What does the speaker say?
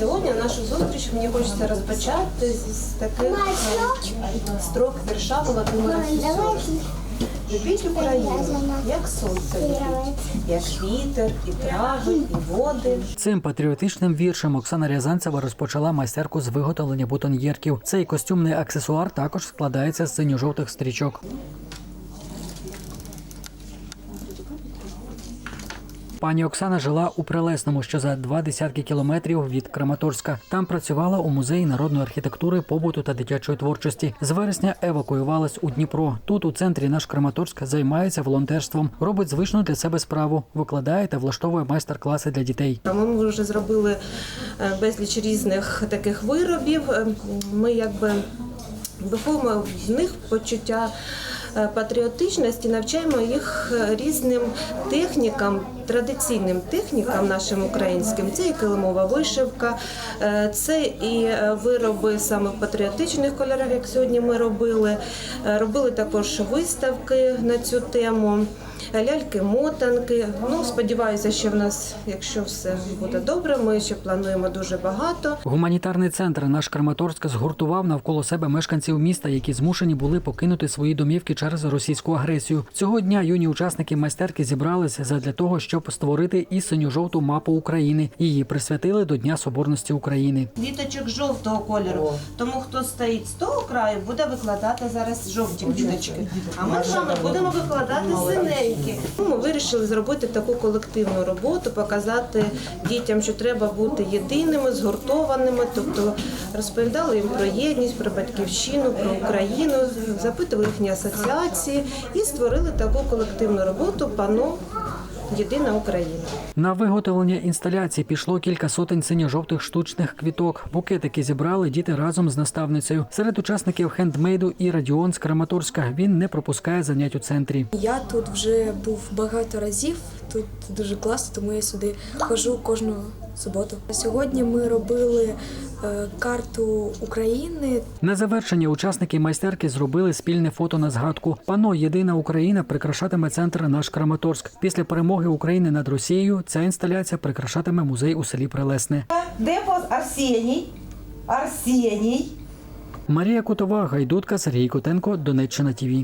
Сьогодні нашу зустріч мені хочеться розпочати з таких е, строк вірша Володимира. Любіть Україну, як сонце любіть, як вітер, і трави, і води. Цим патріотичним віршем Оксана Рязанцева розпочала майстерку з виготовлення бутоньєрків. Цей костюмний аксесуар також складається з синьо-жовтих стрічок. Пані Оксана жила у Прилесному, що за два десятки кілометрів від Краматорська. Там працювала у музеї народної архітектури, побуту та дитячої творчості. З вересня евакуювалась у Дніпро. Тут у центрі наш Краматорськ займається волонтерством, робить звичну для себе справу, викладає та влаштовує майстер-класи для дітей. Ми вже зробили е, безліч різних таких виробів. Е, Ми якби виховуємо в них почуття е, патріотичності, навчаємо їх різним технікам, традиційним технікам нашим українським. Це і килимова вишивка, е, це і е, вироби саме в патріотичних кольорах, як сьогодні ми робили. Е, Робили також виставки на цю тему. Ляльки-мотанки. Ну, сподіваюся, що в нас, якщо все буде добре, ми ще плануємо дуже багато. Гуманітарний центр наш Краматорськ згуртував навколо себе мешканців міста, які змушені були покинути свої домівки через російську агресію. Цього дня юні учасники майстерки зібралися задля того, щоб створити і синьо-жовту мапу України. Її присвятили до Дня Соборності України. Квіточок жовтого кольору. Тому хто стоїть з того краю, буде викладати зараз жовті квіточки. А ми з вами будемо викладати синенькі. Ну, Ми вирішили зробити таку колективну роботу, показати дітям, що треба бути єдиними, згуртованими. Тобто розповідали їм про єдність, про батьківщину, про Україну, запитували їхні асоціації і створили таку колективну роботу пано Єдина Україна. На виготовлення інсталяції пішло кілька сотень синьо-жовтих штучних квіток. Букетики зібрали діти разом з наставницею. Серед учасників хендмейду і Радіон з Краматорська. Він не пропускає занять у центрі. Я тут вже був багато разів. Тут дуже класно, тому я сюди хожу кожну суботу. Сьогодні ми робили е, карту України. На завершення учасники майстерки зробили спільне фото на згадку. Пано Єдина Україна прикрашатиме центр наш Краматорськ. Після перемоги України над Росією ця інсталяція прикрашатиме музей у селі Прилесне. Депос Арсеній. Арсеній. Марія Кутова, Гайдутка, Сергій Котенко, Донеччина ТІВІ.